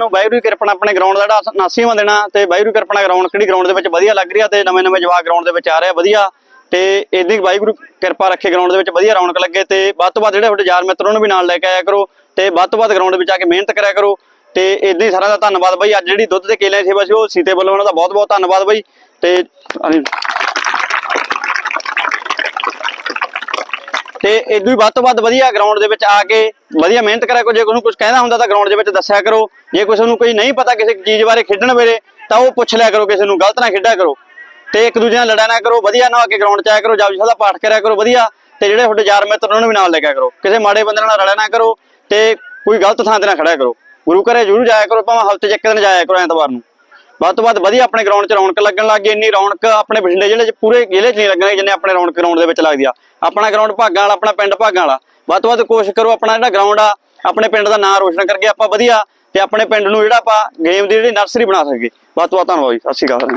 ਨੂੰ ਵਾਹਿਗੁਰੂ ਦੀ ਕਿਰਪਾ ਨਾਲ ਆਪਣੇ ਗਰਾਊਂਡ ਦਾ ਜਿਹੜਾ 79ਵਾਂ ਦੇਣਾ ਤੇ ਵਾਹਿਗੁਰੂ ਦੀ ਕਿਰਪਾ ਨਾਲ ਗਰਾਊਂਡ ਕਿਹੜੀ ਗਰਾਊਂਡ ਦੇ ਵਿੱਚ ਵਧੀਆ ਲੱਗ ਰਹੀ ਤੇ ਨਵੇਂ ਨਵੇਂ ਜਵਾਕ ਗਰਾਊਂਡ ਦੇ ਵਿੱਚ ਆ ਰਹੇ ਵਧੀਆ ਤੇ ਇਦਾਂ ਵਾਹਿਗੁਰੂ ਕਿਰਪਾ ਰੱਖੇ ਗਰਾਊਂਡ ਦੇ ਵਿੱਚ ਵਧੀਆ ਰੌਣਕ ਲੱਗੇ ਤੇ ਵੱਧ ਤੋਂ ਵੱਧ ਜਿਹੜੇ ਤੁਹਾਡੇ ਯਾਰ ਮਿੱਤਰ ਉਹਨੂੰ ਵੀ ਨਾਲ ਲੈ ਕੇ ਆਇਆ ਕਰੋ ਤੇ ਵੱਧ ਤੋਂ ਵੱਧ ਗਰਾਊਂਡ ਵਿੱਚ ਆ ਕੇ ਮਿਹਨਤ ਕਰਿਆ ਕਰੋ ਤੇ ਇਦਾਂ ਹੀ ਸਾਰਿਆਂ ਦਾ ਧੰਨਵਾਦ ਬਾਈ। ਅੱਜ ਜਿਹੜੀ ਦੁੱਧ ਤੇ ਕੇਲਿਆਂ ਦੀ ਸੇਵਾ ਸੀ ਉਹ ਸੀਤੇ ਵੱਲੋਂ ਉਹਨਾਂ ਦਾ ਬਹੁਤ ਬਹੁਤ ਧੰਨਵਾਦ ਬਾਈ ਤੇ ਅਸੀਂ- ਤੇ ਇਦੋਂ ਹੀ ਵੱਧ ਤੋਂ ਵੱਧ ਵਧੀਆ ਗਰਾਊਂਡ ਦੇ ਵਿੱਚ ਆ ਕੇ ਵਧੀਆ ਮਿਹਨਤ ਕਰਿਆ ਕਰੋ, ਜੇ ਕੋਈ ਨੂੰ ਕੁਝ ਕਹਿਣਾ ਹੁੰਦਾ ਤਾਂ ਗਰਾਊਂਡ ਦੇ ਵਿੱਚ ਦੱਸਿਆ ਕਰੋ। ਜੇ ਕਿਸੇ ਨੂੰ ਕੋਈ ਨਹੀਂ ਪਤਾ ਕਿਸੇ ਚੀਜ਼ ਬਾਰੇ ਖੇਡਣ ਵੇਲੇ, ਤਾਂ ਉਹ ਪੁੱਛ ਲਿਆ ਕਰੋ, ਕਿਸੇ ਨੂੰ ਗਲਤ ਨਾ ਖੇਡਿਆ ਕਰੋ। ਤੇ ਇੱਕ ਦੂਜੇ ਨਾਲ ਲੜਿਆ ਨਾ ਕਰੋ, ਵਧੀਆ ਨਾ ਆ ਕੇ ਗਰਾਊਂਡ 'ਚ ਆਇਆ ਕਰੋ, ਜਪਜੀ ਸਾਹਿਬ ਦਾ ਪਾਠ ਕਰਿਆ ਕਰੋ, ਵਧੀਆ। ਤੇ ਜਿਹੜੇ ਤੁਹਾਡੇ ਯਾਰ ਮਿੱਤਰ ਉਹਨਾਂ ਨੂੰ ਵੀ ਨਾਲ ਲੈ ਕੇ ਕਰੋ। ਕਿਸੇ ਮਾੜੇ ਬੰਦੇ ਨਾਲ ਰਲਿਆ ਨਾ ਕਰੋ ਤੇ ਕੋਈ ਗਲਤ ਥਾਂ ਤੇ ਨਾ ਖੜਿਆ ਕਰੋ। ਗੁਰੂ ਘਰੇ ਜ਼ਰੂਰ ਜਾਇਆ ਕਰੋ, ਭਾਵੇਂ ਹਫ਼ਤੇ 'ਚ ਇੱਕ ਦਿਨ ਜਾਇਆ ਕਰੋ ਐਤਵਾਰ ਨੂੰ। ਵੱਧ ਤੋਂ ਵੱਧ ਵਧੀਆ ਆਪਣੇ ਗਰਾਊਂਡ 'ਚ ਰੌਣਕ ਲੱਗਣ ਲੱਗ ਗਈ, ਇੰਨੀ ਰੌਣਕ ਆਪਣੇ ਬਠਿੰਡੇ ਜ਼ਿਲ੍ਹੇ 'ਚ, ਪੂਰੇ ਜ਼ਿਲ੍ਹੇ 'ਚ ਨਹੀਂ ਲੱਗਣੀ ਜਿੰਨੇ ਆਪਣੇ ਰੌਣਕ ਗਰਾਊਂਡ ਦੇ ਵਿੱਚ ਲੱਗਦੀ ਆ। ਆਪਣਾ ਗਰਾਊਂਡ ਭਾਗਾਂ ਵਾਲਾ, ਆਪਣਾ ਪਿੰਡ ਭਾਗਾਂ ਵਾਲਾ। ਵੱਧ ਤੋਂ ਵੱਧ ਕੋਸ਼ਿਸ਼ ਕਰੋ ਆਪਣਾ ਜਿਹੜਾ ਗਰਾਊਂਡ ਆ, ਆਪਣੇ ਪਿੰਡ ਦਾ ਨਾਮ ਰੋਸ਼ਨ ਕਰਕੇ ਆਪਾਂ ਵਧੀਆ ਤੇ ਆਪਣੇ ਪਿੰਡ ਨੂੰ ਜਿਹੜਾ ਆਪਾਂ ਗੇਮ ਦੀ ਜਿਹੜੀ ਨਰਸਰੀ ਬਣਾ ਸਕੀਏ। ਵੱਧ ਤੋਂ ਵੱਧ ਧੰਨਵਾਦ ਜੀ, ਸਤਿ ਸ਼੍ਰੀ ਅਕਾਲ।